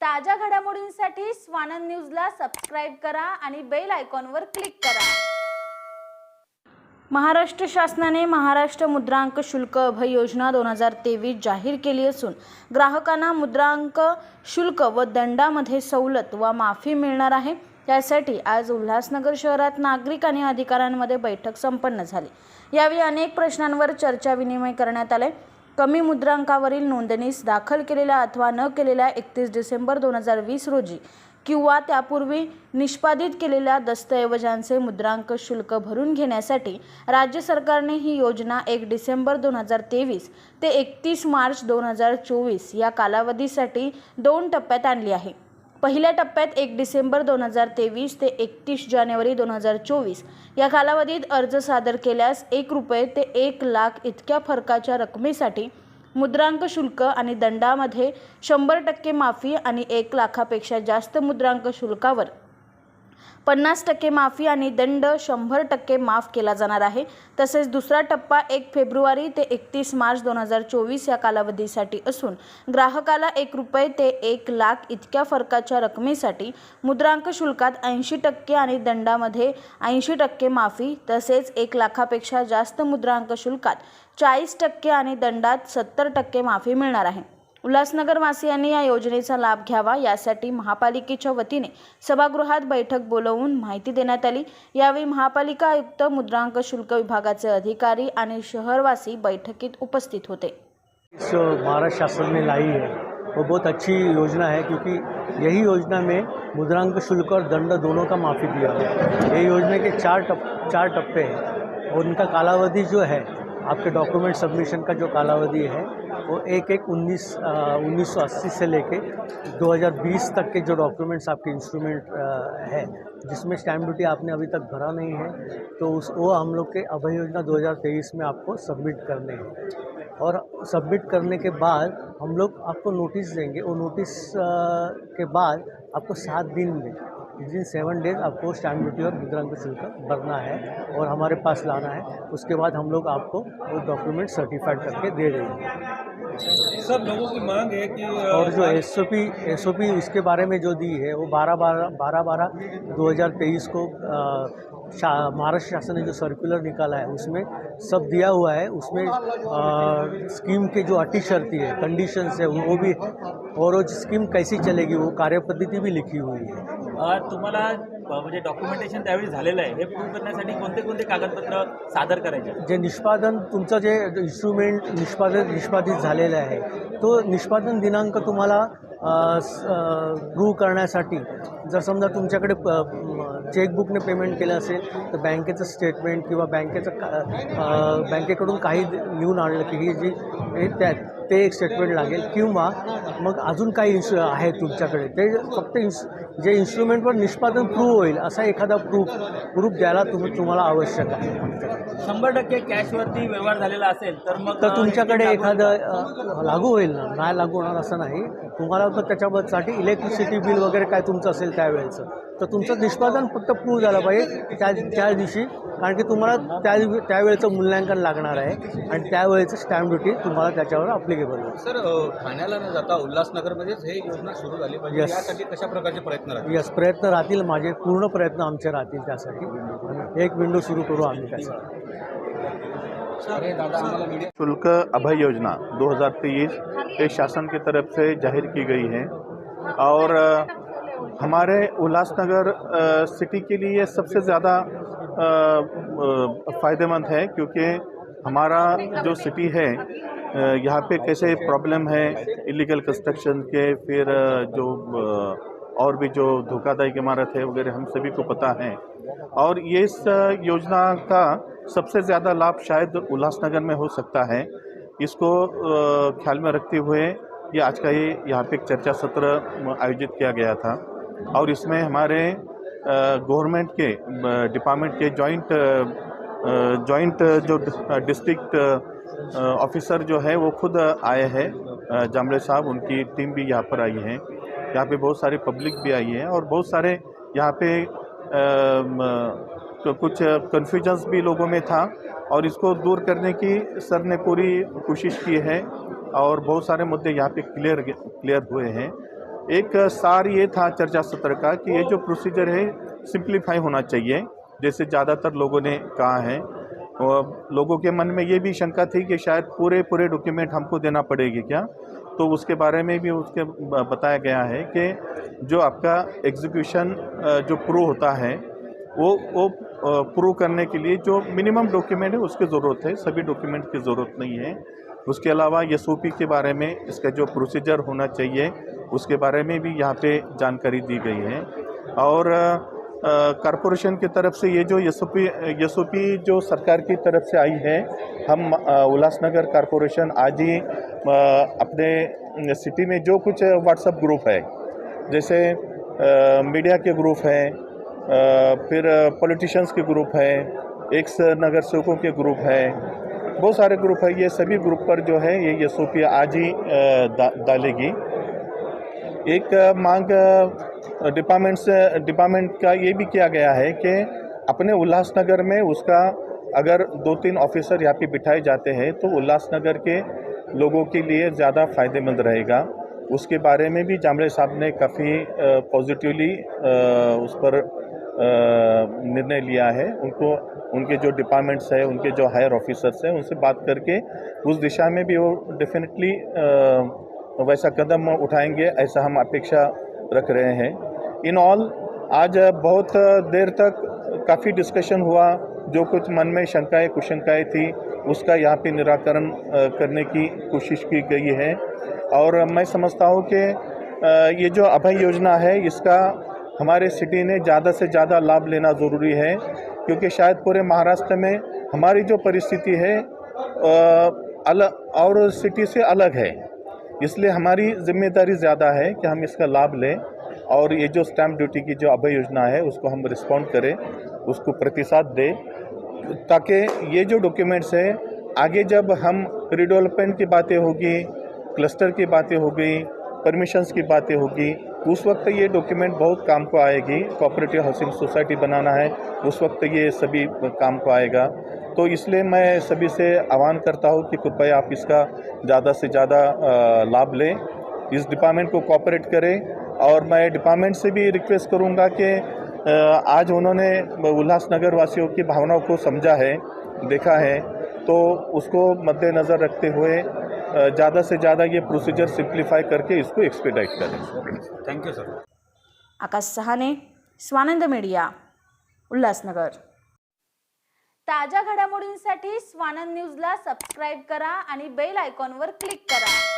ताज्या घडामोडींसाठी स्वानंद न्यूजला सबस्क्राईब करा आणि बेल आयकॉनवर क्लिक करा. महाराष्ट्र शासनाने महाराष्ट्र मुद्रांक शुल्क अभय योजना दोन हजार तेवीस जाहीर केली असून ग्राहकांना मुद्रांक शुल्क व दंडामध्ये सवलत व माफी मिळणार आहे. त्यासाठी आज उल्हासनगर शहरात नागरिक आणि अधिकाऱ्यांमध्ये बैठक संपन्न झाली. यावेळी अनेक प्रश्नांवर चर्चा विनिमय करण्यात आले. कमी मुद्रांकावरील नोंदणीस दाखल केलेल्या अथवा न केलेल्या एकतीस डिसेंबर दोन हजार वीस रोजी किंवा त्यापूर्वी निष्पादित केलेल्या दस्तऐवजांचे मुद्रांक शुल्क भरून घेण्यासाठी राज्य सरकारने ही योजना एक डिसेंबर दोन हजार तेवीस ते एकतीस मार्च दोन हजार चोवीस या कालावधीसाठी दोन टप्प्यात आणली आहे. पहिल्या टप्प्यात एक डिसेंबर दोन हजार तेवीस ते एकतीस जानेवारी दोन हजार चोवीस. या कालावधीत अर्ज सादर केल्यास एक रुपये ते एक लाख इतक्या फरकाच्या रकमेसाठी मुद्रांक शुल्क आणि दंडामध्ये शंभर टक्के माफी आणि एक लाखापेक्षा जास्त मुद्रांक शुल्कावर पन्नास टक्के माफी आणि दंड शंभर टक्के माफ केला जाणार आहे. तसेच दुसरा टप्पा एक फेब्रुवारी ते एकतीस मार्च दोन हजार चोवीस या कालावधीसाठी असून ग्राहकाला एक रुपये ते एक लाख इतक्या फरकाच्या रकमेसाठी मुद्रांक शुल्कात ऐंशी टक्के आणि दंडामध्ये ऐंशी टक्के माफी तसेच एक लाखापेक्षा जास्त मुद्रांक शुल्कात चाळीस टक्के आणि दंडात सत्तर टक्के माफी मिळणार आहे. उल्हासनगरवासियांनी या योजनेचा लाभ घ्यावा यासाठी महापालिकेच्या वतीने सभागृहात बैठक बोलवून माहिती देण्यात महापालिका आयुक्त, मुद्रांक शुल्क विभागाचे अधिकारी आणि शहरवासी बैठकीत उपस्थित होते. महाराष्ट्र शासन ने लाई है वो बहुत अच्छी योजना है क्योंकि यही योजना में मुद्रांक शुल्क और दंड दोनों का माफ़ी दिया है। ये योजना के चार टप, चार टप्पे हैं उनका कालावधि जो है आपके डॉक्यूमेंट सबमिशन का जो कालावधि है, वो एक एक उन्नीस उन्नीस सौ अस्सी से लेके 2020 तक के जो डॉक्यूमेंट्स आपके इंस्ट्रूमेंट है, जिसमें स्टैम्प ड्यूटी आपने अभी तक भरा नहीं है तो उस, वो हम लोग के अभय योजना 2023 में आपको सबमिट करने हैं। और सबमिट करने के बाद हम लोग आपको नोटिस देंगे, वो नोटिस के बाद आपको सात दिन में विद इन सेवन डेज़ आपको स्टैम्प ड्यूटी और मुद्रांक शुल्क भरना है और हमारे पास लाना है। उसके बाद हम लोग आपको वो डॉक्यूमेंट सर्टिफाइड करके दे देंगे सब लोगों की मांग है कि और जो S O P S O P इसके बारे में जो दी है वो बारह बारह बारह बारह दो हज़ार तेईस को शा महाराष्ट्र शासन ने जो सर्कुलर निकाला है उसमें सब दिया हुआ है। उसमें अ, स्कीम के जो अटी शर्ती है कंडीशंस है वो भी और वो स्कीम कैसी चलेगी वो कार्यपद्धति भी लिखी हुई है। अ, तुम्हाला अ, म्हणजे डॉक्युमेंटेशन त्यावेळी झालेलं आहे. हे प्रूव्ह करण्यासाठी कोणते कोणते कागदपत्र सादर करायचे? जे निष्पादन तुमचं जे इन्स्ट्रुमेंट निष्पादन निष्पादित झालेलं आहे तो निष्पादन दिनांक तुम्हाला प्रूव्ह करण्यासाठी जर समजा तुमच्याकडे प- चेकबुकने पेमेंट केलं असेल तर बँकेचं स्टेटमेंट किंवा बँकेचं का अ, बँकेकडून काही लिहून आणलं की ही जी हे त्या ते एक स्टेटमेंट लागेल किंवा मग अजून काही इन्स आहे तुमच्याकडे. ते फक्त इन्स जे इन्स्ट्रुमेंटवर निष्पादन प्रूव्ह होईल असा एखादा प्रूफ प्रूफ द्यायला तुम्ही तुम्हाला आवश्यक आहे. शंभर टक्के कॅशवरती व्यवहार झालेला असेल तर मग तर तुमच्याकडे एखादं लागू होईल ना? नाही लागू होणार असं नाही. तुम्हाला तर त्याच्यासाठी इलेक्ट्रिसिटी बिल वगैरे काय तुमचं असेल त्यावेळेचं. तर तुमचं निष्पादन फक्त प्रूव्ह झालं पाहिजे त्या त्या दिवशी. कारण की तुम्हाला त्या त्यावेळेचं मूल्यांकन लागणार आहे आणि त्यावेळेचं स्टॅम्प ड्युटी तुम्हाला त्याच्यावर अप्लिकेबल होईल सर अ, ठाण्याला न जाता उल्हासनगरमध्येच हे योजना सुरू झाली पाहिजे. Yes. यासाठी कशा प्रकारचे प्रयत्न राहतील? यस प्रयत्न राहतील. माझे पूर्ण प्रयत्न आमचे राहतील त्यासाठी. आणि एक विंडो सुरू करू आम्ही त्यासाठी. अरे दादा आम्हाला मीडिया शुल्क अभय योजना 2023 ये शासन की तरफ़ से ज़ाहिर की गई है। और अ, हमारे उल्लासनगर अ, सिटी के लिए सबसे ज़्यादा फ़ायदेमंद है क्योंकि हमारा जो सिटी है यहाँ पे कैसे प्रॉब्लम है इलीगल कंस्ट्रक्शन के, फिर जो और भी जो धोखादायक इमारत है वगैरह हम सभी को पता है। और ये इस योजना का सबसे ज़्यादा लाभ शायद उल्लासनगर में हो सकता है। इसको ख्याल में रखते हुए ये आज का ये यहाँ पे एक चर्चा सत्र आयोजित किया गया था। और इसमें हमारे गवर्नमेंट के डिपार्टमेंट के जॉइंट जॉइंट जो डिस्ट्रिक्ट ऑफिसर जो है वो खुद आए हैं। जामले साहब, उनकी टीम भी यहाँ पर आई है। यहाँ पे बहुत सारी पब्लिक भी आई है और बहुत सारे यहाँ पे तो कुछ कन्फ्यूजन्स भी लोगों में था और इसको दूर करने की सर ने पूरी कोशिश की है और बहुत सारे मुद्दे यहाँ पे क्लियर क्लियर हुए हैं। एक सार ये था चर्चा सत्र का कि ये जो प्रोसीजर है सिंप्लीफाई होना चाहिए। जैसे ज़्यादातर लोगों ने कहा है और लोगों के मन में ये भी शंका थी कि शायद पूरे पूरे डॉक्यूमेंट हमको देना पड़ेगी क्या? तो उसके बारे में भी उसके बताया गया है कि जो आपका एग्जीक्यूशन जो प्रूव होता है, वो वो प्रूव करने के लिए जो मिनिमम डॉक्यूमेंट है, उसकी ज़रूरत है। सभी डॉक्यूमेंट की ज़रूरत नहीं है। उसके अलावा एस के बारे में, इसका जो प्रोसीजर होना चाहिए, उसके बारे में भी यहाँ पे जानकारी दी गई है। और कारपोरेशन की तरफ़ से ये जो एस ओ जो सरकार की तरफ़ से आई है, हम उल्लासनगर कॉरपोरेशन आज ही अपने सिटी में जो कुछ व्हाट्सएप ग्रुप है, जैसे मीडिया के ग्रुप हैं फिर पॉलिटिशियंस के ग्रुप हैं, एक्स नगर सेवकों के ग्रुप हैं, बहुत सारे ग्रुप है, ये सभी ग्रुप पर जो है ये एस आज ही डालेगी। एक मांग डिपार्टमेंट से डिपार्टमेंट का ये भी किया गया है कि अपने उल्लासनगर में उसका अगर दो तीन ऑफिसर यहाँ पे बिठाए जाते हैं तो उल्लासनगर के लोगों के लिए ज़्यादा फ़ायदेमंद रहेगा। उसके बारे में भी जामले साहब ने काफ़ी पॉजिटिवली उस पर निर्णय लिया है। उनको, उनके जो डिपार्टमेंट्स है, उनके जो हायर ऑफिसर्स हैं, उनसे बात करके उस दिशा में भी वो डेफिनेटली वैसा कदम उठाएँगे, ऐसा हम अपेक्षा रख रहे हैं। इन ऑल आज बहुत देर तक काफ़ी डिस्कशन हुआ, जो कुछ मन में शंकाएँ, कुशंकाएँ थी, उसका यहाँ पे निराकरण करने की कोशिश की गई है। और मैं समझता हूँ कि ये जो अभय योजना है, इसका हमारे सिटी ने ज़्यादा से ज़्यादा लाभ लेना ज़रूरी है, क्योंकि शायद पूरे महाराष्ट्र में हमारी जो परिस्थिति है अलग और सिटी से अलग है। इसलिए हमारी ज़िम्मेदारी ज़्यादा है कि हम इसका लाभ लें। और ये जो स्टैम्प ड्यूटी की जो अभय योजना है, उसको हम रिस्पॉन्ड करें, उसको प्रतिसाद दें, ताकि ये जो डॉक्यूमेंट्स हैं, आगे जब हम रिडेवलपमेंट की बातें होगी क्लस्टर की बातें होगी परमिशंस की बातें होगी, उस वक्त ये डॉक्यूमेंट बहुत काम को आएगी। कोऑपरेटिव हाउसिंग सोसाइटी बनाना है, उस वक्त ये सभी काम को आएगा। तो इसलिए मैं सभी से आह्वान करता हूँ कि कृपया आप इसका ज़्यादा से ज़्यादा लाभ लें। इस डिपार्टमेंट को कोऑपरेट करें और मैं डिपार्टमेंट से भी रिक्वेस्ट करूँगा कि आज उन्होंने उल्लासनगर वासियों की भावनाओं को समझा है देखा है तो उसको मद्देनज़र रखते हुए ज़्यादा से ज़्यादा ये प्रोसीजर सिंप्लीफाई करके इसको एक्सपेडाइट करें। Thank you sir Akash Sahane Swanand media Ulhasnagar ताज्या घडामोडींसाठी स्वानंद न्यूजला सबस्क्राईब करा आणि बेल आयकॉनवर क्लिक करा.